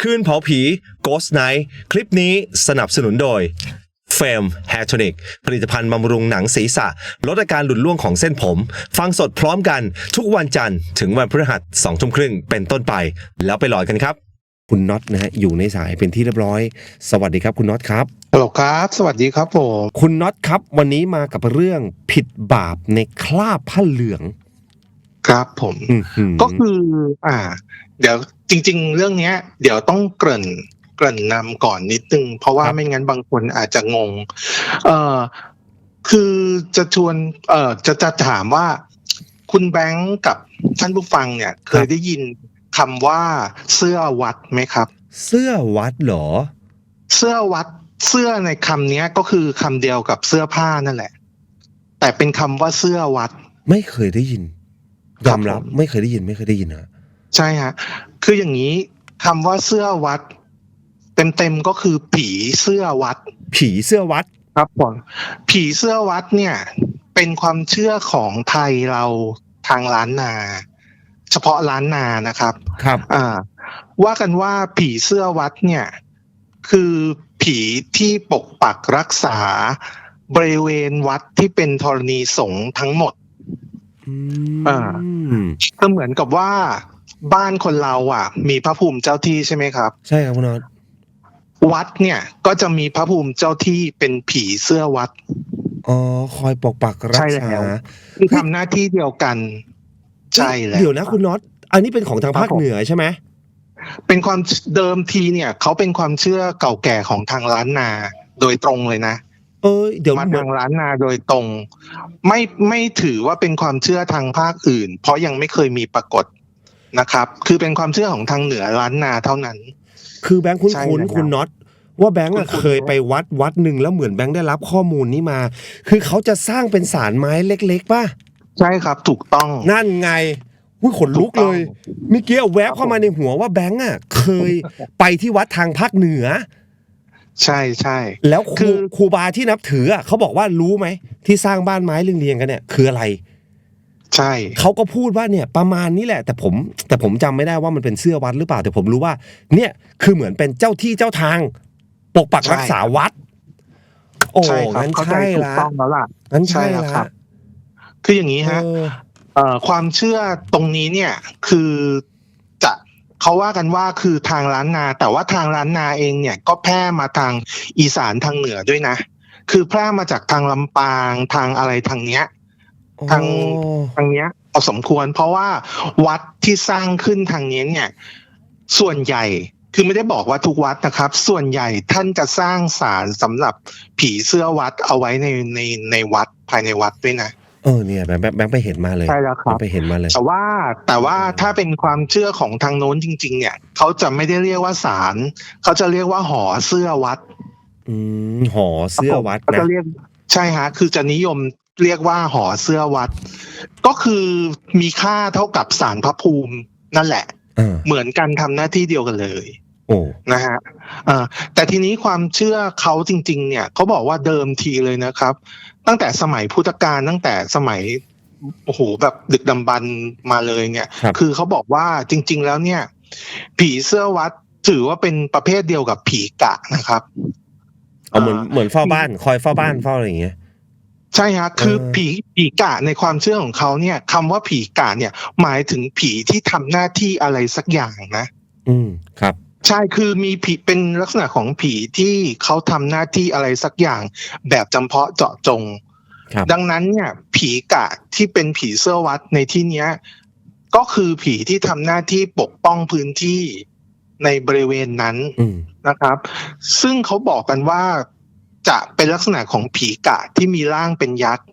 คืนเผาผี Ghost Night คลิปนี้สนับสนุนโดย f a m Hair Tonic ผลิตภัณฑ์บำรุงหนังศีรษะ ลดอาการหลุดร่วงของเส้นผม ฟังสดพร้อมกันทุกวันจันทร์ถึงวันพฤหัสสองทุ่มครึ่งเป็นต้นไป แล้วไปลอยกันครับ คุณน็อตนะฮะอยู่ในสายเป็นที่เรียบร้อย สวัสดีครับคุณน็อตครับฮัลโหลครับ สวัสดีครับผมคุณน็อตครับ วันนี้มากับเรื่องผิดบาปในคราบผ้าเหลือง ครับผมอื้อหือก็คือ อ่า เดี๋ยวจริง ๆ เรื่องเนี้ย เดี๋ยวต้องเกริ่นเกริ่นนำก่อนนิดนึง เพราะว่าไม่งั้นบางคนอาจจะงง เอ่อคือจะชวนเอ่อจะจะถามว่า คุณแบงค์กับท่านผู้ฟังเนี่ย เคยได้ยินคำว่าเสื้อวัดไหมครับ เสื้อวัดเหรอ เสื้อวัดเสื้อในคำเนี้ยก็คือคำเดียวกับเสื้อผ้านั่นแหละ แต่เป็นคำว่าเสื้อวัด ไม่เคยได้ยินคยรับอมรับผมไม่เคยได้ยินไม่เคยได้ยินฮะ ใช่ฮะ คืออย่างนี้คำว่าเสื้อวัด เต็มๆก็คือผีเสื้อวัด ผีเสื้อวัดครับผมผีเสื้อวัดเนี่ย เป็นความเชื่อของไทยเราทางล้านนา เฉพาะล้านนานะครับ ครับ อ่า ว่ากันว่าผีเสื้อวัดเนี่ย คือผีที่ปกปักรักษาบริเวณวัดที่เป็นธรณีสงฆ์ทั้งหมดอือ่ามก็เหมือนกับว่า บ้านคนเราอะ มีพระภูมิเจ้าที่ใช่ไหมครับ ใช่ครับคุณน็อตวัดเนี่ย ก็จะมีพระภูมิเจ้าที่เป็นผีเสื้อวัดอ๋อคอยปกปักรัใช่กแล้ษาวคือทำหน้าที่เดียวกัน ใช่แล้วเดี๋ยวนะคุณน็อตอันนี้เป็นของทางครับภาคผมเหนือใช่ไหมเป็นความเดิมทีเนี่ยเขาเป็นความเชื่อเก่าแก่ของทางล้านนาโดยตรงเลยนะเออเดี๋ยวมาเหมือทานงล้านนาโดยตรง ไม่ไม่ถือว่าเป็นความเชื่อทางภาคอื่น เพราะยังไม่เคยมีปรากฏ นะครับ คือเป็นความเชื่อของทางเหนือล้านนาเท่านั้น คือแบงค์คุ้นใช่คุ้นแล้วคุณน็อตว่าแบงค์อะคุ้นๆเคยไปวัดวัดหนึ่งแล้วเหมือนแบงค์ได้รับข้อมูลนี้มา คือเขาจะสร้างเป็นสารไม้เล็กๆป่ะใช่ครับถูกต้องนั่นไงหุ้ยขนลุกเลยเมื่อกี้แวบเข้ามาในหัวว่าแบงค์อะเคยไปที่วัดทางภาคเหนือ ใช่ใช่แล้วคคืรูอครูบาที่นับถืออะเขาบอกว่ารู้ไหมที่สร้างบ้านไม้เรียงๆกันเนี่ยคืออะไร ใช่ เขาก็พูดว่าเนี่ยประมาณนี้แหละ แต่ผมแต่ผมจำไม่ได้ว่ามันเป็นเสื้อวัดหรือเปล่าแต่ผมรู้ว่า เนี่ยคือเหมือนเป็นเจ้าที่เจ้าทาง ปกปักรักษาวัด โอ้ใช่ครับงั้นเข้าใจใช่ถูกละต้องแล้วล่ะ งั้นใช่ใช่แล้วละครับ คืออย่างนี้ฮะ เออ เอ่อความเชื่อตรงนี้เนี่ยคือจะเขาว่ากันว่าคือทางล้านนา แต่ว่าทางล้านนาเองเนี่ยก็แพร่มาทางอีสานทางเหนือด้วยนะ คือแพร่มาจากทางลำปางทางอะไรทางเนี้ย ทางทางเนี้ยพอสมควร เพราะว่าวัดที่สร้างขึ้นทางนี้เนี่ย ส่วนใหญ่คือไม่ได้บอกว่าทุกวัดนะครับ ส่วนใหญ่ท่านจะสร้างศาลสำหรับผีเสื้อวัดเอาไว้ในในในวัดภายในวัดด้วยนะเออเนี่ยแบงค์แบงค์แบงค์ไปเห็นมาเลยใช่แล้วครับไปเห็นมาเลย แต่ว่าแต่ว่าอืมถ้าเป็นความเชื่อของทางโน้นจริง ๆ เนี่ยเขาจะไม่ได้เรียกว่าศาลเขาจะเรียกว่าหอเสื้อวัด อืมหอเสื้อวัดเขานะจะเรียกใช่ฮะ คือจะนิยม เรียกว่าหอเสื้อวัด ก็คือมีค่าเท่ากับสารพระภูมินั่นแหละเออเหมือนกันทำหน้าที่เดียวกันเลยโอ้นะฮะเอ่อแต่ทีนี้ความเชื่อเขาจริง ๆ เนี่ยเขาบอกว่าเดิมทีเลยนะครับ ตั้งแต่สมัยพุทธกาลตั้งแต่สมัยโอ้โหแบบดึกดำบรรพ์มาเลยเนี่ยครับคือเขาบอกว่าจริง ๆ แล้วเนี่ย ผีเสื้อวัดถือว่าเป็นประเภทเดียวกับผีกะนะครับเอาเหมือนเหมือนเฝ้าบ้าน คอยเฝ้าบ้านเฝ้าอะไรอย่างเงี้ยใช่ฮะคือเออผีผีกะในความเชื่อของเขาเนี่ยคำว่าผีกะเนี่ย หมายถึงผีที่ทำหน้าที่อะไรสักอย่างนะ อืมครับใช่คือมีผีเป็นลักษณะของผีที่เขาทำหน้าที่อะไรสักอย่าง แบบจำเพาะเจาะจงครับดังนั้นเนี่ย ผีกะที่เป็นผีเสื้อวัดในที่เนี้ย ก็คือผีที่ทำหน้าที่ปกป้องพื้นที่ในบริเวณนั้นอืมนะครับ ซึ่งเขาบอกกันว่า จะเป็นลักษณะของผีกะที่มีร่างเป็นยักษ์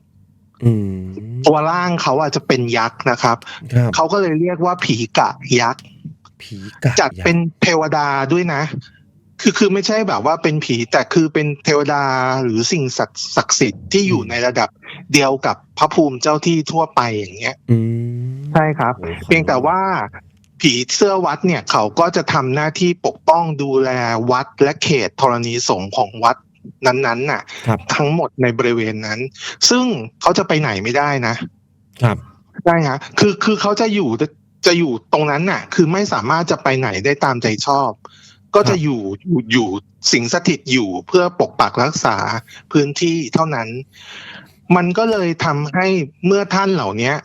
อืมตัวร่างเขาอาจจะเป็นยักษ์นะครับครับเขาก็เลยเรียกว่าผีกะยักษ์ผีกะจัดเป็นเทวดาด้วยนะ คือคือไม่ใช่แบบว่าเป็นผีแต่คือเป็นเทวดาหรือสิ่งศักดิ์ศักดิ์สิทธิ์ที่อยู่ในระดับเดียวกับพระภูมิเจ้าที่ทั่วไปอย่างเงี้ยอืมใช่ครับโอ้โหเพียงแต่ว่าผีเสื้อวัดเนี่ยเขาก็จะทำหน้าที่ปกป้องดูแลวัดและเขตธรณีสงฆ์ของวัด นั้นๆน่ะครับทั้งหมดในบริเวณนั้น ซึ่งเขาจะไปไหนไม่ได้นะ ครับใช่ฮะคือคือเขาจะอยู่จะอยู่ตรงนั้นน่ะ คือไม่สามารถจะไปไหนได้ตามใจชอบ ก็จะอยู่อยู่อยู่สิงสถิตอยู่เพื่อปกปักรักษาพื้นที่เท่านั้น มันก็เลยทำให้เมื่อท่านเหล่าเนี้ย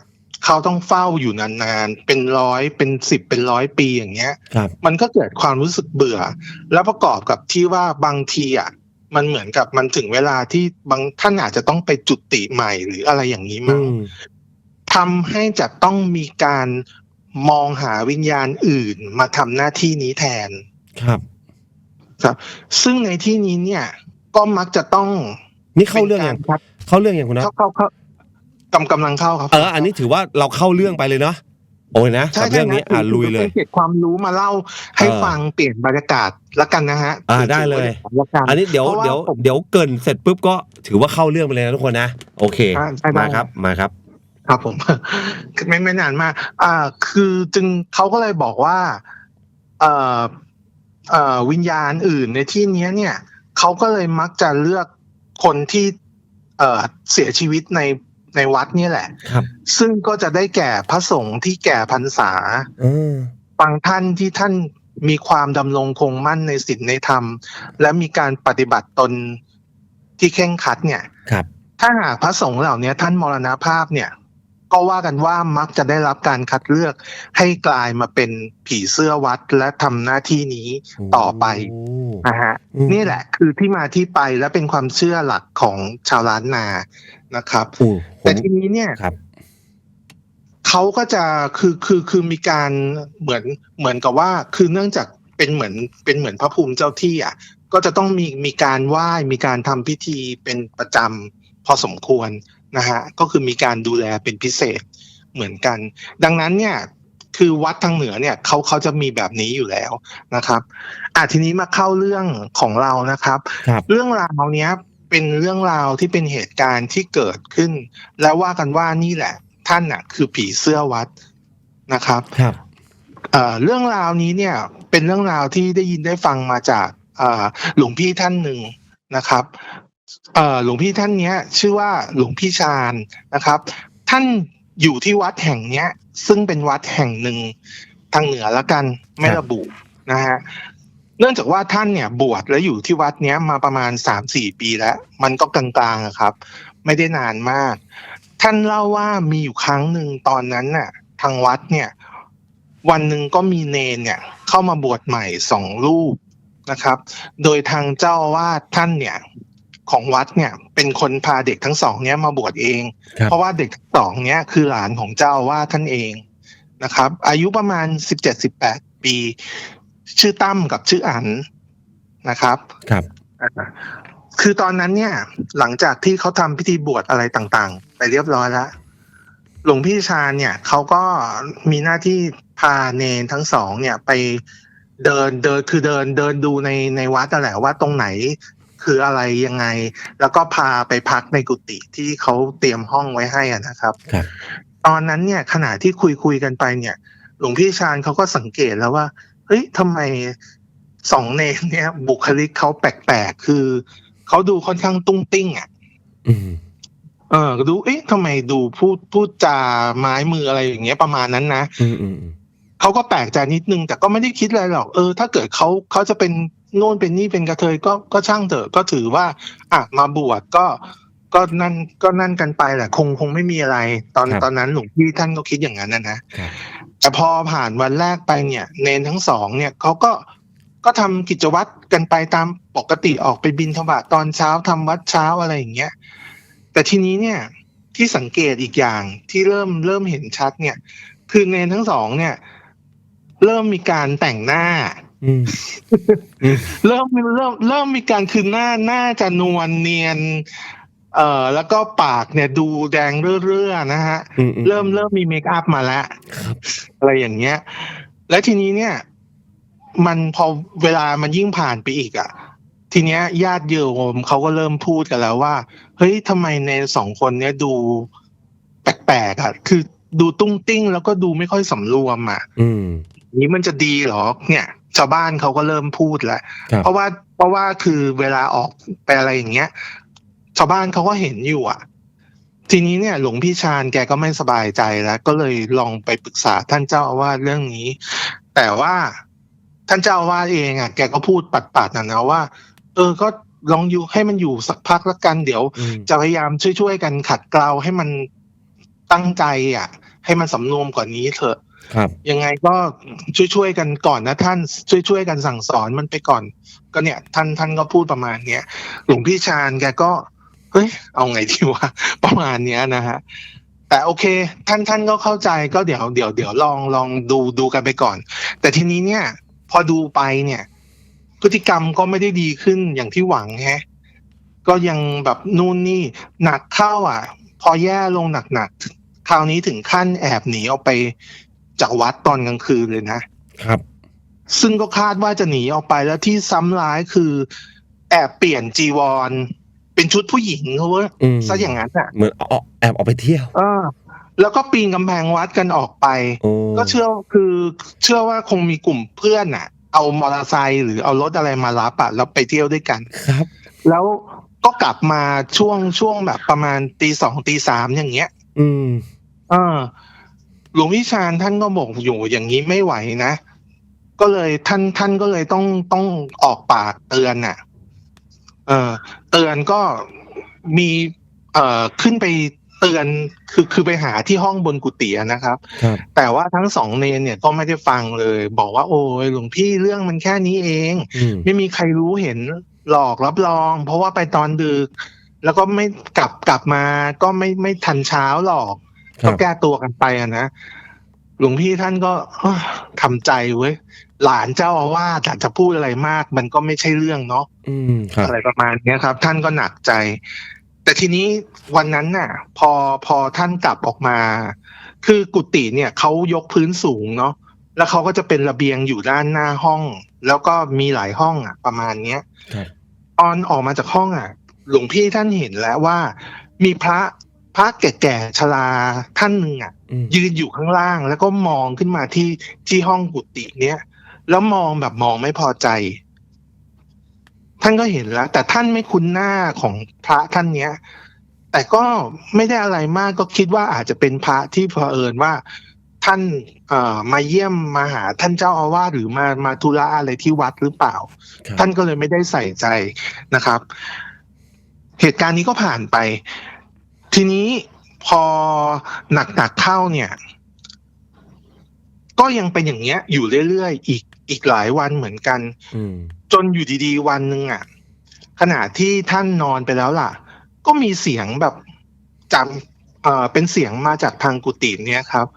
เขาต้องเฝ้าอยู่นานๆ เป็นร้อย เป็นสิบ เป็นร้อยปีอย่างเงี้ยครับมันก็เกิดความรู้สึกเบื่อ แล้วประกอบกับที่ว่าบางทีอะ มันเหมือนกับมันถึงเวลาที่บางท่านอาจจะต้องไปจุติใหม่หรืออะไรอย่างนี้อืมั้งมทำให้จะต้องมีการมองหาวิญญาณอื่นมาทำหน้าที่นี้แทนครับซึ่งในที่นี้เนี่ย ก็มักจะต้องนี่เข้าเรื่องยังป็นการเข้าเรื่องยังคุณนะเข้าเข้าเข้ากำกำลังเข้าครับ เอออันนี้ถือว่าเราเข้าเรื่องไปเลยเนาะ โอ้ยนะใช่กับเรื่องนี้ใช่อ่าถืลุยเลยเป็นเกร็ดความรู้มาเล่าให้เออฟังเปลี่ยนบรรยากาศละกันนะฮะ อ่าได้เลยละกันอันนี้เดี๋ยวเพราะว่าเดี๋ยวผมเดี๋ยวเกรินเสร็จปุ๊บก็ถือว่าเข้าเรื่องไปเลยนะทุกคนนะ โอเคอ่าได้ได้มาครับมาครับ ครับผมไม่ไม่นานมากอ่า คือจึงเขาก็เลยบอกว่าเอ่อเอ่อวิญญาณอื่นในที่เนี้ยเนี่ยเขาก็เลยมักจะเลือกคนที่ เอ่อเสียชีวิตใน ในวัดเนี่ยแหละ ครับ ซึ่งก็จะได้แก่พระสงฆ์ที่แก่พรรษาเออบางท่านที่ท่านมีความดำรงคงมั่นในศีลในธรรม และมีการปฏิบัติตนที่เข่งครัดเนี่ย ครับ ถ้าหากพระสงฆ์เหล่านี้ท่านมรณภาพเนี่ย ก็ว่ากันว่ามักจะได้รับการคัดเลือกให้กลายมาเป็นผีเสื้อวัดและทำหน้าที่นี้ต่อไปโอ้นะฮะอืมนี่แหละคือที่มาที่ไปและเป็นความเชื่อหลักของชาวล้านนานะครับโอ้ผแต่มทีนี้เนี่ยครับเขาก็จะคือคือคือมีการเหมือนเหมือนกับว่า คือเนื่องจากเป็นเหมือนเป็นเหมือนพระภูมิเจ้าที่อะ ก็จะต้องมีมีการไหว้มีการทำพิธีเป็นประจำพอสมควร นะฮะก็คือมีการดูแลเป็นพิเศษเหมือนกัน ดังนั้นเนี่ยคือวัดทางเหนือเนี่ยเขาเขาจะมีแบบนี้อยู่แล้วนะครับอะทีนี้มาเข้าเรื่องของเรานะครับครับเรื่องราวเนี้ยเป็นเรื่องราวที่เป็นเหตุการณ์ที่เกิดขึ้น และว่ากันว่านี่แหละ ท่านน่ะ คือผีเสื้อวัดนะครับครับเอ่อเรื่องราวนี้เนี่ยเป็นเรื่องราวที่ได้ยินได้ฟังมาจากเอ่อหลวงพี่ท่านหนึ่งนะครับเอ่อ หลวงพี่ท่านเนี้ย ชื่อว่าหลวงพี่ชาญนะครับ ท่านอยู่ที่วัดแห่งเนี้ย ซึ่งเป็นวัดแห่งหนึ่งทางเหนือละกันไม่ระบุนะฮะเนื่องจากว่าท่านเนี่ยบวชแล้วอยู่ที่วัดเนี้ยมาประมาณสามสี่ปีแล้ว มันก็กลางๆครับ ไม่ได้นานมาก ท่านเล่าว่ามีอยู่ครั้งหนึ่งตอนนั้นน่ะ ทางวัดเนี่ย วันหนึ่งก็มีเนนเนี่ย เข้ามาบวชใหม่สองรูปนะครับ โดยทางเจ้าวาดท่านเนี่ย ของวัดเนี่ยเป็นคนพาเด็กทั้งสองเนี้ยมาบวชเองครับเพราะว่าเด็กทั้งสองเนี้ยคือหลานของเจ้าอาวาดท่านเองนะครับ อายุประมาณสิบเจ็ดสิบแปดปี ชื่อตั้มกับชื่ออันนะครับครับอ่าคือตอนนั้นเนี่ย หลังจากที่เขาทำพิธีบวชอะไรต่างๆ ไปเรียบร้อยแล้วหลวงพี่ชาญเนี่ยเขาก็มีหน้าที่พาเนนทั้งสองเนี่ยไปเดินเดินคือเดินเดินดูในในวัดนั่นแหละว่าตรงไหน คืออะไรยังไง แล้วก็พาไปพักในกุฏิที่เขาเตรียมห้องไว้ให้อะนะครับครับ ตอนนั้นเนี่ยขณะที่คุยคุยกันไปเนี่ย หลวงพี่ชาญเขาก็สังเกตแล้วว่าเฮ้ยทำไมสองเนนเนี่ย บุคลิกเขาแปลกๆคือเขาดูค่อนข้างตุ้งติ้งอะอืมเออดูเอ๊ะทำไมดูพูดพูดจาไม้มืออะไรอย่างเงี้ยประมาณนั้นนะอืมอืมอืมเขาก็แปลกใจนิดนึง แต่ก็ไม่ได้คิดอะไรหรอก เออ ถ้าเกิดเขาเขาจะเป็น โน่นเป็นนี่เป็นกระเทยก็ก็ช่างเถอะก็ถือว่า อะมาบวชก็ก็นั่นก็นั่นกันไปแหละคงคงไม่มีอะไร ตอนตอนนั้นหลวงพี่ท่านก็คิดอย่างนั้นนะนะ ครับ แต่พอผ่านวันแรกไปเนี่ย เนนทั้งสองเนี่ยเขาก็ก็ทำกิจวัตรกันไปตามปกติออกไปบินธบาตตอนเช้าทำวัดเช้าอะไรอย่างเงี้ยแต่ทีนี้เนี่ยที่สังเกตอีกอย่างที่เริ่มเริ่มเห็นชัดเนี่ย คือเนนทั้งสองเนี่ย เริ่มมีการแต่งหน้าอืมอืม เริ่มเริ่มเริ่มมีการคือหน้าหน้าจะนวลเนียน เอ่อแล้วก็ปากเนี่ยดูแดงเรื่อๆนะฮะอือืเริ่มเริ่มมีเมคอัพมาแล้วครับอะไรอย่างเงี้ย และทีนี้เนี่ย มันพอเวลามันยิ่งผ่านไปอีกอะ่ะทีเนี้ยญาติโยมเขาก็เริ่มพูดกันแล้วว่า เฮ้ยทำไมในสองคนเนี้ยดูแปลกๆอะ่ะ คือดูตุ้งติ้งแล้วก็ดูไม่ค่อยสำรวมอะ่ะอืมนี้มันจะดีเหรอเนี่ย ชาวบ้านเขาก็เริ่มพูดแล้วครับเพราะว่าเพราะว่าคือเวลาออกไปอะไรอย่างเงี้ย ชาวบ้านเขาก็เห็นอยู่อะ ทีนี้เนี่ย หลวงพี่ชาญแกก็ไม่สบายใจแล้ว ก็เลยลองไปปรึกษาท่านเจ้าอาวาสเรื่องนี้ แต่ว่าท่านเจ้าอาวาสเองอะแกก็พูดปัดๆนะนะว่า เออก็ลองอยู่ให้มันอยู่สักพักแล้วกันเดี๋ยวอืมจะพยายามช่วยๆกันขัดเกลาให้มันตั้งใจอะ ให้มันสำนวมกว่านี้เถอะ ครับยังไงก็ช่วยๆกันก่อนนะท่านช่วยๆกันสั่งสอนมันไปก่อน ก็เนี่ย ท่านท่านก็พูดประมาณเนี้ยหลวงพี่ชาญแกก็เฮ้ยเอาไงดีวะประมาณเนี้ยนะฮะแต่โอเค ท่านท่านก็เข้าใจก็เดี๋ยวเดี๋ยวเดี๋ยวลองลองดูดูกันไปก่อน แต่ทีนี้เนี่ย พอดูไปเนี่ย พฤติกรรมก็ไม่ได้ดีขึ้นอย่างที่หวังแฮะก็ยังแบบนู่นนี่หนักเข้าอะ พอแย่ลงหนักๆคราวนี้ถึงขั้นแอบหนีออกไป จากวัดตอนกลางคืนเลยนะครับ ซึ่งก็คาดว่าจะหนีออกไปแล้วที่ซ้ำร้ายคือ แอบเปลี่ยนจีวร เป็นชุดผู้หญิงเขาว่าอืมซะอย่างนั้นอะเหมือนเอาแอบออกไปเที่ยวเออแล้วก็ปีนกำแพงวัดกันออกไปโอ้ก็เชื่อคือ เชื่อว่าคงมีกลุ่มเพื่อนอะ เอามอเตอร์ไซค์หรือเอารถอะไรมารับอะแล้วไปเที่ยวด้วยกันครับ แล้วก็กลับมาช่วงช่วงแบบประมาณตีสองตีสามอย่างเงี้ย อืมเออ หลวงพี่ชาญท่านก็บอกอยู่อย่างนี้ไม่ไหวนะ ก็เลยท่านท่านก็เลยต้องต้องออกปากเตือนน่ะ เออ เตือนก็มี เอ่อขึ้นไปเตือนคือคือไปหาที่ห้องบนกุฏิอะนะครับครับ แต่ว่าทั้งสองเนนเนี่ยก็ไม่ได้ฟังเลย บอกว่า โอ้ยหลวงพี่เรื่องมันแค่นี้เองอืมไม่มีใครรู้เห็นหลอกรับรอง เพราะว่าไปตอนดึกแล้วก็ไม่กลับกลับมาก็ไม่ไม่ทันเช้าหรอกครั ก็บแก้ตัวกันไปอะนะหลวงพี่ท่านก็เอ้อทำใจเว้ยหลานเจ้าอาวาสอะจะพูดอะไรมาก มันก็ไม่ใช่เรื่องเนาะอืมครับอะไรประมาณเนี้ยครับ ท่านก็หนักใจ แต่ทีนี้วันนั้นน่ะ พอพอท่านกลับออกมา คือกุฏิเนี่ยเขายกพื้นสูงเนาะแล้วเขาก็จะเป็นระเบียงอยู่ด้านหน้าห้อง แล้วก็มีหลายห้องอะ ประมาณเนี้ยครับตอนออกมาจากห้องอะ หลวงพี่ท่านเห็นแล้วว่า มีพระ พระแก่ๆชราท่านหนึ่งอะอืมยืนอยู่ข้างล่างแล้วก็มองขึ้นมาที่ที่ห้องกุฏิเนี้ยแล้วมองแบบมองไม่พอใจ ท่านก็เห็นแล้ว แต่ท่านไม่คุ้นหน้าของพระท่านเนี้ย แต่ก็ไม่ได้อะไรมากก็คิดว่าอาจจะเป็นพระที่เผอิญว่า ท่านเอ่อมาเยี่ยมมาหาท่านเจ้าอาวาสหรือมามาธุระอะไรที่วัดหรือเปล่าครับท่านก็เลยไม่ได้ใส่ใจนะครับ เหตุการณ์นี้ก็ผ่านไป ทีนี้พอหนักๆเข้าเนี่ย ก็ยังเป็นอย่างเงี้ย อยู่เรื่อยๆอีกอีกหลายวันเหมือนกันอืมจนอยู่ดีๆวันหนึ่งอะขณะที่ท่านนอนไปแล้วล่ะ ก็มีเสียงแบบจำเอ่อเป็นเสียงมาจากทางกุฏิเนี่ยครับ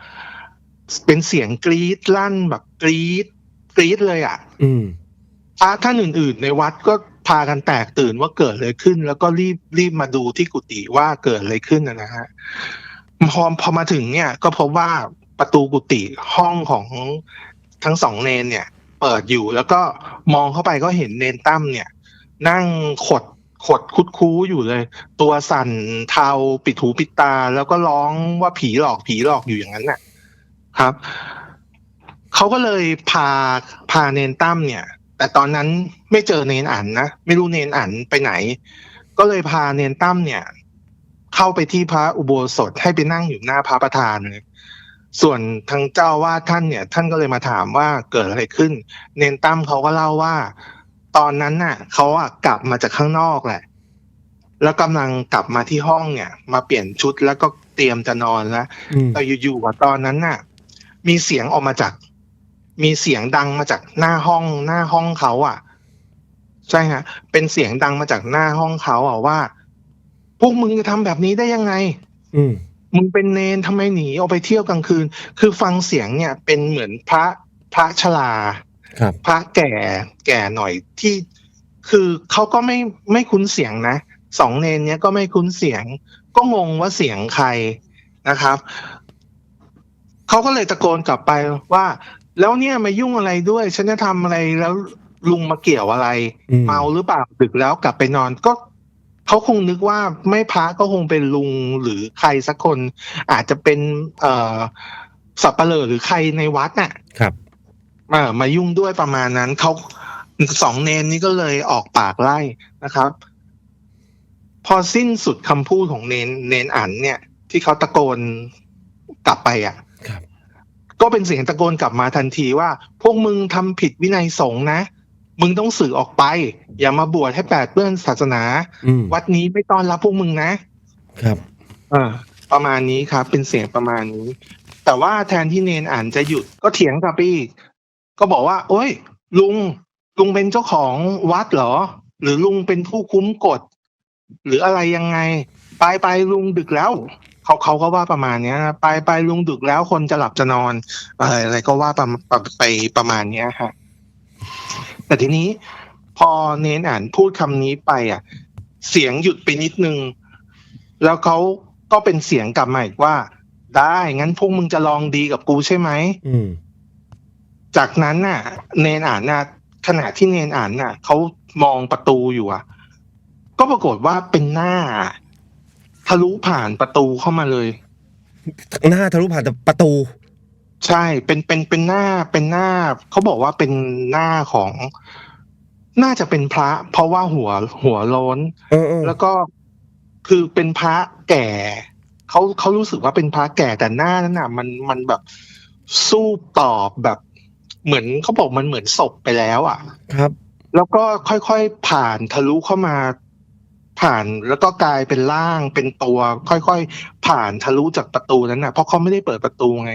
เป็นเสียงกรีดลั่นแบบกรีดกรีดเลยอะ อืมพระท่านอื่น ๆ ในวัดก็ พากันแตกตื่นว่าเกิดอะไรขึ้น แล้วก็รีบรีบมาดูที่กุฏิว่าเกิดอะไรขึ้นนะฮะพอพอมาถึงเนี่ย ก็พบว่าประตูกุฏิห้องของทั้งสองเนนเนี่ย เปิดอยู่แล้วก็มองเข้าไปก็เห็นเนนตั้มเนี่ย นั่งขดขดคุดคู้อยู่เลย ตัวสั่นเทาปิดหูปิดตา แล้วก็ร้องว่าผีหลอกผีหลอกอยู่อย่างนั้นน่ะ ครับเขาก็เลยพาพาเนนตั้มเนี่ย แต่ตอนนั้นไม่เจอเนนอันนะไม่รู้เนนอันไปไหน ก็เลยพาเนนตั้มเนี่ย เข้าไปที่พระอุโบสถให้ไปนั่งอยู่หน้าพระประธานเลยส่วนทางเจ้าอาวาดท่านเนี่ย ท่านก็เลยมาถามว่าเกิดอะไรขึ้น เนนตั้มเขาก็เล่าว่า ตอนนั้นน่ะเขาอะกลับมาจากข้างนอกแหละ แล้วกำลังกลับมาที่ห้องเนี่ย มาเปลี่ยนชุดแล้วก็เตรียมจะนอนแล้วอืมแต่อยู่ๆว่าตอนนั้นน่ะ มีเสียงออกมาจาก มีเสียงดังมาจากหน้าห้องหน้าห้องเขาอะ ใช่ฮะ เป็นเสียงดังมาจากหน้าห้องเขาอะว่า พวกมึงจะทำแบบนี้ได้ยังไง อืมมึงเป็นเนนทำไมหนีออกไปเที่ยวกลางคืน คือฟังเสียงเนี่ย เป็นเหมือนพระพระชราครับ พระแก่แก่หน่อยที่ คือเขาก็ไม่ไม่คุ้นเสียงนะสองเนนเนี้ยก็ไม่คุ้นเสียง ก็งงว่าเสียงใครนะครับเขาก็เลยตะโกนกลับไปว่า แล้วเนี่ยมายุ่งอะไรด้วย ฉันจะทำอะไรแล้วลุงมาเกี่ยวอะไรอืมเมาหรือเปล่าดึกแล้วกลับไปนอนก็เขาคงนึกว่าไม่พระก็คงเป็นลุงหรือใครสักคน อาจจะเป็น เอ่อสับปะเลอหรือใครในวัดน่ะ ครับมามายุ่งด้วยประมาณนั้นเขาสองเนนนี้ก็เลยออกปากไล่นะครับ พอสิ้นสุดคำพูดของเนนเนนอันเนี่ย ที่เขาตะโกนกลับไปอะครับ ก็เป็นเสียงตะโกนกลับมาทันทีว่า พวกมึงทำผิดวินัยสงฆ์นะ มึงต้องสึกออกไป อย่ามาบวชให้แปดเปื้อนศาสนาอืมวัดนี้ไม่ต้อนรับพวกมึงนะ ครับเออประมาณนี้ครับ เป็นเสียงประมาณนี้ แต่ว่าแทนที่เนนอ่านจะหยุดก็เถียงกลับไปอีกก็บอกว่า โอ้ย ลุงลุงเป็นเจ้าของวัดเหรอ หรือลุงเป็นผู้คุ้มกฎ หรืออะไรยังไง ไปไปลุงดึกแล้ว เขาเขาก็ว่าประมาณเนี้ยนะไปไปลุงดึกแล้วคนจะหลับจะนอน อะไรอะไรก็ว่าประประไปประมาณเนี้ยฮะแต่ทีนี้พอเนนอ่านพูดคำนี้ไปอะ เสียงหยุดไปนิดนึง แล้วเขาก็เป็นเสียงกลับมาอีกว่า ได้งั้นพวกมึงจะลองดีกับกูใช่ไหมอืมจากนั้นน่ะ เนนอ่านน่ะขณะที่เนนอ่านน่ะเขามองประตูอยู่อะ ก็ปรากฏว่าเป็นหน้า ทะลุผ่านประตูเข้ามาเลย หน้าทะลุผ่านประตู ใช่เป็นเป็นเป็นหน้าเป็นหน้าเขาบอกว่าเป็นหน้าของ น่าจะเป็นพระ เพราะว่าหัวหัวโล้นเออเออแล้วก็คือเป็นพระแก่เขาเขารู้สึกว่าเป็นพระแก่แต่หน้านั้นน่ะ มันมันแบบสู้ตอบแบบเหมือนเขาบอกมันเหมือนศพไปแล้ว อะ ครับ แล้วก็ค่อยๆผ่านทะลุเข้ามา ผ่านแล้วก็กลายเป็นร่างเป็นตัว ค่อยๆ ผ่านทะลุจากประตูนั้นน่ะ เพราะเขาไม่ได้เปิดประตูไง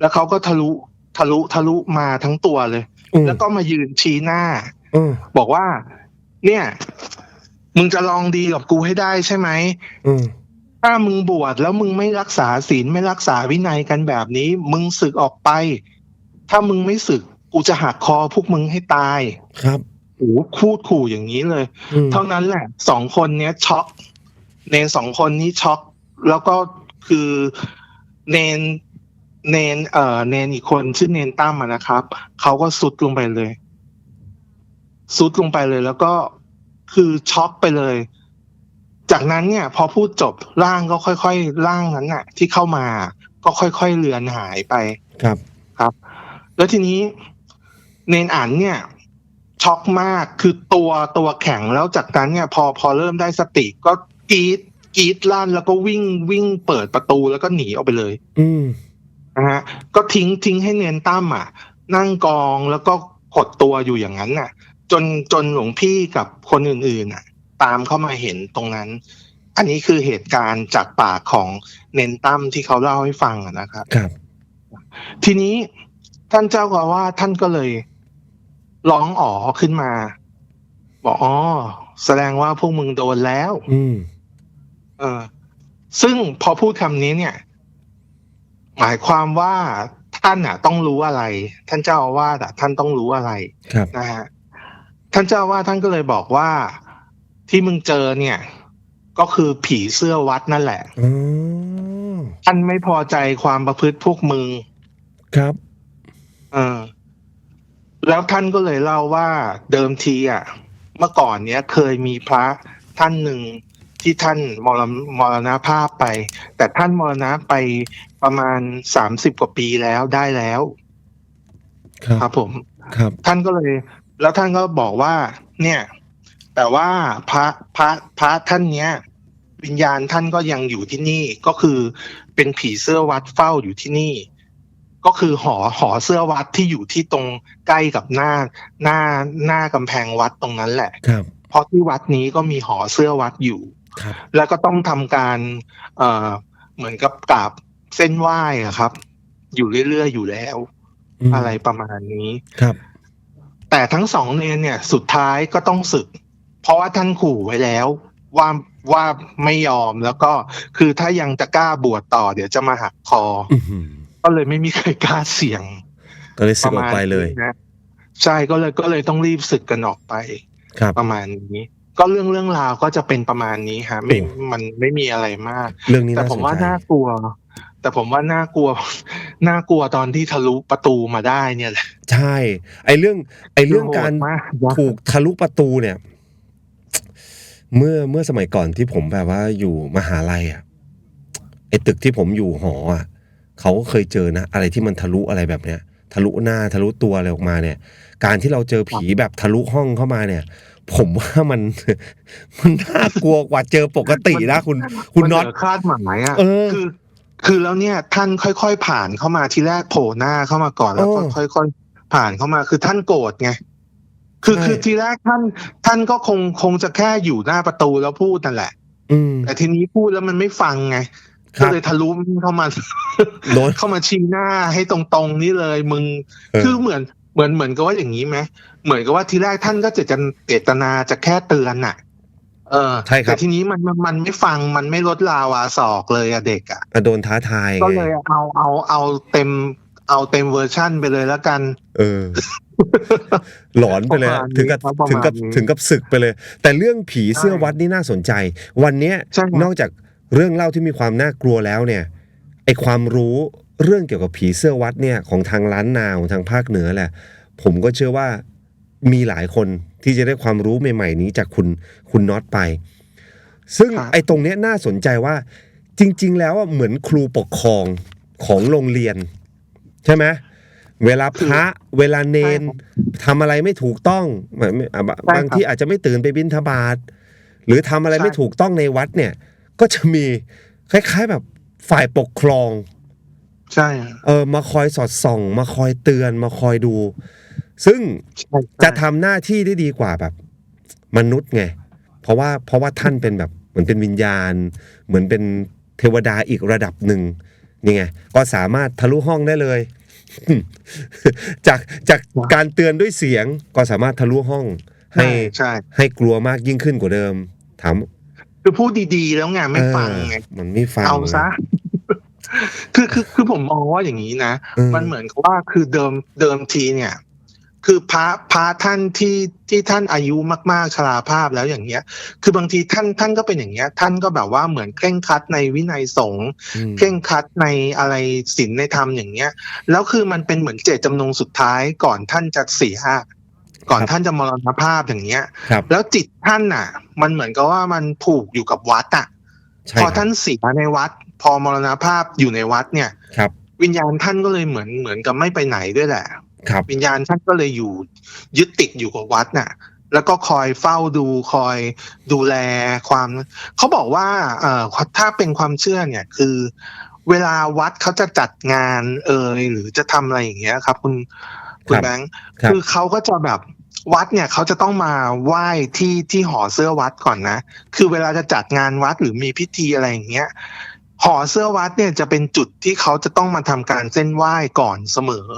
แล้วเขาก็ทะลุทะลุทะลุมาทั้งตัวเลยอืมแล้วก็มายืนชี้หน้าอืมบอกว่า เนี่ย มึงจะลองดีกับกูให้ได้ใช่ไหมอืมถ้ามึงบวชแล้วมึงไม่รักษาศีลไม่รักษาวินัยกันแบบนี้ มึงสึกออกไป ถ้ามึงไม่สึกกูจะหักคอพวกมึงให้ตายครับ โอ้โหพูดขู่อย่างนี้เลยอืมเท่านั้นแหละสองคนเนี้ยช็อกเนนสองคนนี้ช็อก แล้วก็คือเนนเนนเอ่อเนนอีกคนชื่อเนนตั้มอะนะครับเขาก็สุดลงไปเลยสุดลงไปเลย แล้วก็คือช็อกไปเลย จากนั้นเนี่ย พอพูดจบร่างก็ค่อยๆร่างนั้นน่ะ ที่เข้ามา ก็ค่อยๆเลือนหายไปครับครับ แล้วทีนี้เนนอ่านเนี่ย ช็อกมากคือตัวตัวแข็งแล้วจากนั้นเนี่ยพอพอเริ่มได้สติก็กรีดกรีดลั่นแล้วก็วิ่งวิ่งเปิดประตูแล้วก็หนีออกไปเลย อืมนะฮะก็ทิ้งทิ้งให้เนนตั้มอะ นั่งกองแล้วก็กดตัวอยู่อย่างนั้นน่ะ จนจนหลวงพี่กับคนอื่นๆน่ะ ตามเข้ามาเห็นตรงนั้น อันนี้คือเหตุการณ์จากปากของเนนตั้มที่เขาเล่าให้ฟังอะนะครับครับ ทีนี้ท่านเจ้าก็ว่าสท่านก็เลย ร้องอ๋อขึ้นมา บอกอ๋อแสดงว่าพวกมึงโดนแล้ว อืม เออ ซึ่งพอพูดคำนี้เนี่ย หมายความว่าท่านอะ ต้องรู้อะไร ท่านเจ้าอาวาสอะ ท่านต้องรู้อะไรครับ นะฮะท่านเจ้าอาวาสท่านก็เลยบอกว่าที่มึงเจอเนี่ย ก็คือผีเสื้อวัดนั่นแหละ อ๋อ ท่านไม่พอใจความประพฤติพวกมึง ครับ เออ แล้วท่านก็เลยเล่าว่าเดิมทีอะเมื่อก่อนเนี้ยเคยมีพระท่านหนึ่งที่ท่านมรณมรณภาพไป แต่ท่านมรณะไปประมาณสามสิบกว่าปีแล้วได้แล้วครับครับผมครับ ท่านก็เลย แล้วท่านก็บอกว่า เนี่ย แต่ว่าพระพระพระท่านเนี้ย วิญญาณท่านก็ยังอยู่ที่นี่ก็คือเป็นผีเสื้อวัดเฝ้าอยู่ที่นี่ ก็คือหอหอเสื้อวัดที่อยู่ที่ตรงใกล้กับหน้าหน้าหน้ากำแพงวัดตรงนั้นแหละครับเพราะที่วัดนี้ก็มีหอเสื้อวัดอยู่ครับแล้วก็ต้องทำการเอ่อเหมือนกับกราบเส้นไหว้อะครับ อยู่เรื่อยๆอยู่แล้วมอะไรประมาณนี้ครับ แต่ทั้งสองเนนเนี่ย สุดท้ายก็ต้องศึก เพราะว่าท่านขู่ไว้แล้วว่าว่าไม่ยอมแล้วก็คือถ้ายังจะกล้าบวชต่อ เดี๋ยวจะมาหักคออื้อหือ ก็เลยไม่มีใครกล้าเสี่ยง ก็เลยสึกออกไปเลยประมาณนี้นะใช่ก็เลยก็เลยต้องรีบศึกกันออกไปครับประมาณนี้ ก็เรื่องเรื่องราวก็จะเป็นประมาณนี้ฮะไม่โอ้มันไม่มีอะไรมาก เรื่องนี้แต่น่าผสมนว่าใจน่ากลัว แต่ผมว่าน่ากลัวน่ากลัวตอนที่ทะลุประตูมาได้เนี่ยแหละใช่ ไอเรื่องไอเรื่องการโหดมากนะถูกทะลุประตูเนี่ย เมื่อเมื่อสมัยก่อนที่ผมแบบว่าอยู่มหาลัยอะไอตึกที่ผมอยู่หออะ เขาก็เคยเจอนะ อะไรที่มันทะลุอะไรแบบเนี้ย ทะลุหน้าทะลุตัวอะไรออกมาเนี่ย การที่เราเจอผีแบบทะลุห้องเข้ามาเนี่ย ผมว่ามันมันน่ากลัวกว่าเจอปกตินะคุณคุณน็อตมัเหคาดหมายอะเออคือ คือแล้วเนี่ยท่านค่อยๆผ่านเข้ามาทีแรกโผล่หน้าเข้ามาก่อนแล้วก็โอ้ค่อยๆผ่านเข้ามาคือท่านโกรธไงคือใช่คือทีแรกท่าน ท่านก็คงคงจะแค่อยู่หน้าประตูแล้วพูดนั่นแหละอืมแต่ทีนี้พูดแล้วมันไม่ฟังไงครั ก็บเลยทะลุเข้ามาโดนเข้ามาชี้หน้าให้ตรงๆนี่เลยมึงเออคือเหมือนเหมือนเหมือนกับว่าอย่างนี้ไหมเหมือนกับว่าทีแรกท่านก็จะจะเจตนาจะแค่เตือนน่ะ เออใช่ครับแต่ทีนี้มันมันมันไม่ฟังมันไม่ลดลาวาศอกเลยอะเด็กอะอะโดนท้าทายก็ไงเลยเอาเอาเอาเต็มเอาเต็มเวอร์ชั่นไปเลยแล้วกัน เออ หลอนไปเลยประมาณนี้ถึงกับครับประมาณถึงกับนี้ถึงกับศึกไปเลย แต่เรื่องผีเสื้อใช่วัดนี่น่าสนใจ วันเนี้ยใช่ครับนอกจาก เรื่องเล่าที่มีความน่ากลัวแล้วเนี่ยไอความรู้เรื่องเกี่ยวกับผีเสื้อวัดเนี่ยของทางล้านนาของทางภาคเหนือแหละ ผมก็เชื่อว่ามีหลายคนที่จะได้ความรู้ใหม่ ๆ นี้จากคุณคุณน็อตไป ซึ่งครับไอ้ตรงเนี้ยน่าสนใจว่าจริง ๆ แล้วอะเหมือนครูปกครองของโรงเรียน ใช่ไหมเวลาพระเวลาเนนทำอะไรไม่ถูกต้องไม่ไม่อะบะใช่ครับบางที่อาจจะไม่ตื่นไปบิณฑบาตหรือทำอะไรใช่ไม่ถูกต้องในวัดเนี่ย ก็จะมีคล้ายๆแบบฝ่ายปกครอง ใช่เออมาคอยสอดส่อง มาคอยเตือนมาคอยดู ซึ่งใช่จะทำหน้าที่ได้ดีกว่าแบบ มนุษย์ไง เพราะว่าเพราะว่าท่านเป็นแบบเหมือนเป็นวิญญาณ เหมือนเป็นเทวดาอีกระดับหนึ่งนี่ไงก็สามารถทะลุห้องได้เลย จากจากการเตือนด้วยเสียงก็สามารถทะลุห้อง ให้ใช่ใช่ให้กลัวมากยิ่งขึ้นกว่าเดิม ถาม คือพูดดีๆแล้วไงไม่ฟังไงเออมันไม่ฟังเอาซะคือคือคือผมมองว่าอย่างนี้นะเออมันเหมือนกับว่าคือเดิมเดิมทีเนี่ย คือพระพระท่านที่ที่ท่านอายุมากๆชราภาพแล้วอย่างเงี้ย คือบางทีท่านท่านก็เป็นอย่างเงี้ย ท่านก็แบบว่าเหมือนเคร่งครัดในวินัยสงฆ์อืมเคร่งครัดในอะไรศีลในธรรมอย่างเงี้ย แล้วคือมันเป็นเหมือนเจตจำนงสุดท้ายก่อนท่านจะเสีย ก่อนท่านจะมรณภาพอย่างเงี้ยครับแล้วจิตท่านน่ะ มันเหมือนกับว่ามันผูกอยู่กับวัดอะใช่พอครัท่าบนเสียในวัด พอมรณภาพอยู่ในวัดเนี่ยครับ วิญญาณท่านก็เลยเหมือนเหมือนกับไม่ไปไหนด้วยแหละครับวิญญาณท่านก็เลยอยู่ยึดติดอยู่กับวัดน่ะ แล้วก็คอยเฝ้าดูคอยดูแลความเขาบอกว่า เอ่อถ้าเป็นความเชื่อเนี่ยคือ เวลาวัดเขาจะจัดงานเอยหรือจะทำอะไรอย่างเงี้ยครับ คุณคุคณรับแบงค์ครับคือเขาก็จะแบบ วัดเนี่ยเขาจะต้องมาไหว้ที่ที่หอเสื้อวัดก่อนนะ คือเวลาจะจัดงานวัดหรือมีพิธีอะไรอย่างเงี้ยหอเสื้อวัดเนี่ยจะเป็นจุดที่เขาจะต้องมาทำการเส้นไหว้ก่อนเสมอ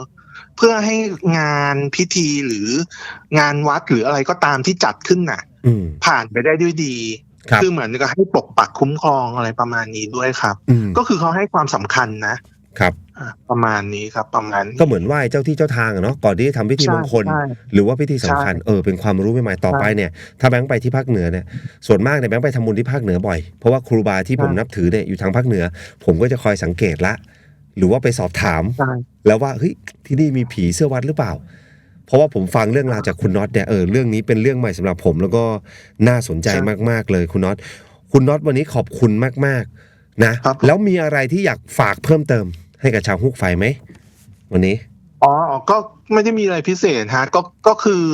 เพื่อให้งานพิธีหรืองานวัดหรืออะไรก็ตามที่จัดขึ้นน่ะอืมผ่านไปได้ด้วยดีครับอเหมือนกับให้ปกปักคุ้มครองอะไรประมาณนี้ด้วยครับอืมก็คือเขาให้ความสำคัญนะครับอ่า ประมาณนี้ครับประมาณนี้ก็เหมือนไหว้เจ้าที่เจ้าทางอะเนาะก่อนที่จะทำพิธีมงคลใช่หรือว่าพิธีสำคัญใช่เออเป็นความรู้ใหม่ๆต่อไปเนี่ยถ้าแบงค์ไปที่ภาคเหนือเนี่ยส่วนมากเนี่ยแบงค์ไปทำบุญที่ภาคเหนือบ่อยเพราะว่าครูบาที่ผมใช่นับถือเนี่ยอยู่ทางภาคเหนือ ผมก็จะคอยสังเกตละ หรือว่าไปสอบถามใช่แล้วว่าเฮ้ยที่นี่มีผีเสื้อวัดหรือเปล่า เพราะว่าผมฟังเรื่องราวจากคุณน็อตเนี่ยเออเรื่องนี้เป็นเรื่องใหม่สำหรับผม แล้วก็น่าสนใจมากๆเลยคุณน็อตคุณน็อตวันนี้ขอบคุณมากๆนะครับแล้วมีอะไรที่อยากฝากเพิ่มเติม ให้กับชาวฮุกไฟไหมวันนี้ อ๋อ ก็ไม่ได้มีอะไรพิเศษฮะ ก็ ก็คือ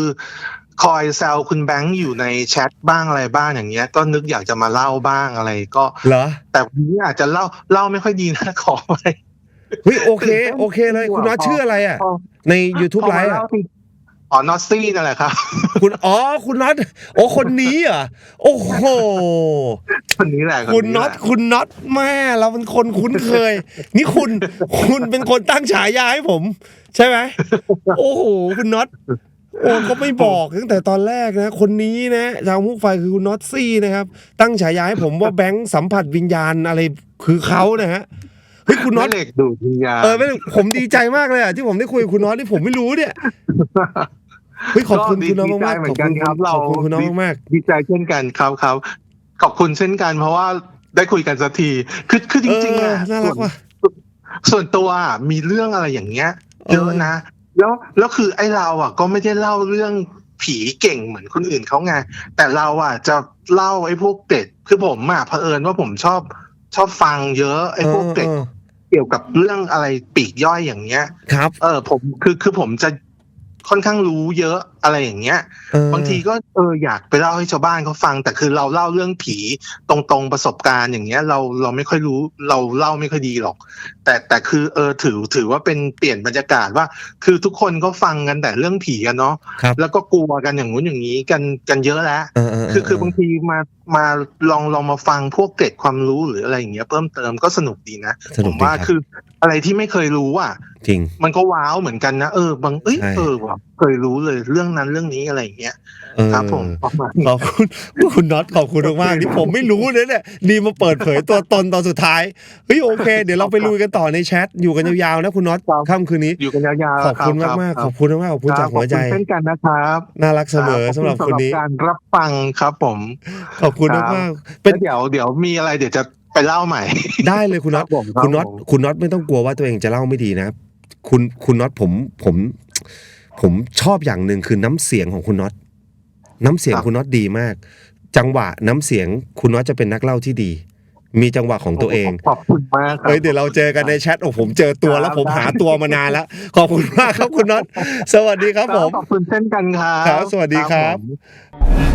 คอยแซวคุณแบงค์อยู่ในแชทบ้างอะไรบ้างอย่างเงี้ย ก็นึกอยากจะมาเล่าบ้างอะไรก็เหรอ แต่วันนี้อาจจะเล่าเล่าไม่ค่อยดีนะขอไปเฮ้ยโอเคตื่นเต้นโอเคเลย คุณน็อตพอชื่ออะไรอะพอใน YouTube พอไลมาฟ์เล่าที่ อ๋อนอตซี่นั่นแหละครับ คุณอ๋อคุณน็อตโอ้คนนี้เหรอะโอ้โหคนนี้แหละคุณแหละน็อตคุณน็อตแม่เราเป็นคนคุ้นเคย นี่คุณคุณเป็นคนตั้งฉายาให้ผม ใช่ไหมโอ้โหคุณน็อตโอ้ก็ไม่บอกตั้งแต่ตอนแรกนะ คนนี้นะชาวมุกไฟคือคุณน็อตซี่นะครับ ตั้งฉายาให้ผมว่าแบงค์สัมผัสวิญญาณอะไรคือเขานะฮะ เฮ้ยคุณน็อตแม่เหล็กดูดวิญญาณเออไม่ผมดีใจมากเลยอะที่ผมได้คุยกับคุณน็อตที่ผมไม่รู้เนี่ยเฮ้ยขอบคุณก็ดีคุณน้องดีใจมากเหๆมืขออบนกัคุนณครับขเราอบคุณคุณน้องมากดีใจเช่นกันครับครับขอบคุณเช่นกัน เพราะว่าได้คุยกันสักทีคือคือๆจเอริงๆออะน่ารักว่ะส่วนตัวอะมีเรื่องอะไรอย่างเงี้ยเออเยอะนะแล้วแล้วคือไอ้เราอะ ก็ไม่ได้เล่าเรื่องผีเก่งเหมือนคนอื่นเขาไง แต่เราอะ จะเล่าไอ้พวกเกร็ดคือผมอะเผอิญว่าผมชอบชอบฟังเยอะไอ้พวกเกร็ดออเกี่ยวกับเรื่องอะไรปีกย่อยอย่างเงี้ย ครับ เออผมคือคือผมจะค่อนข้างรู้เยอะ อะไรอย่างเงี้ยเออบางทีก็เอออยากไปเล่าให้ชาวบ้านเขาฟัง แต่คือเราเล่าเรื่องผีตรงๆประสบการณ์อย่างเงี้ย เราเราไม่ค่อยรู้เราเล่าไม่ค่อยดีหรอก แต่แต่คือเออถือถือว่าเป็นเปลี่ยนบรรยากาศว่า คือทุกคนก็ฟังกันแต่เรื่องผีกันเนาะครับแล้วก็กลัวกันอย่างงู้นอย่างนี้กันกันเยอะแล้วเออเออเคือคือบางทีมามาลองลองมาฟังพวกเกร็ดความรู้หรืออะไรอย่างเงี้ยเพิ่มเติมก็สนุกดีนะสนุผกมดีว่าครับคืออะไรที่ไม่เคยรู้อะจริง มันก็ว้าวเหมือนกันนะเออบางเอ้ยใช่เออว่ะเคยรู้เลยเรื่องนั้นเรื่องนี้อะไรอย่างเงี้ยเออครับผมประมาณนี้ขอบคุณคุณน็อตขอบคุณมากๆที่ผมไม่รู้เลยเนี่ยดีมาเปิดเผยตัวตนตอนสุดท้ายเฮ้ยโอเค เดี๋ยวเราไปลุยกันต่อในแชทอยู่กันยาวๆนะคุณน็อตครับค่ำคืนนี้อยู่กันยาวๆขอบคุณรัมากๆรัขอบคุณมากๆขอบคุณจากหัวใจขอบคุณเช่นกันนะครับน่ารักเสมอรับสำหรับขอคนนี้การรับฟังครับผม ขอบคุณครับมากๆเป็นแล้วเดี๋ยวเดี๋ยวมีอะไรเดี๋ยวจะไปเล่าใหม่ ได้เลยคุณน็อตครับผมครับคุณน็อตผมคุณน็อตไม่ต้องกลัวว่าตัวเองจะเล่าไม่ดีนะคุณคุณน็อตผมผม ผมชอบอย่างหนึ่งคือน้ำเสียงของคุณน็อตน้ำเสียงคุณน็อตดีมาก จังหวะน้ำเสียงคุณน็อตจะเป็นนักเล่าที่ดี มีจังหวะของตัวเองขอบคุณมากครับเอ้ยเดี๋ยวเราเจอกันในแชทโอ้ผมเจอตัวแล้วผมหาตัวมานานแล้วขอบคุณมากครับคุณน็อตสวัสดีครับผมขอบคุณเช่นกันครับครับสวัสดีครับผม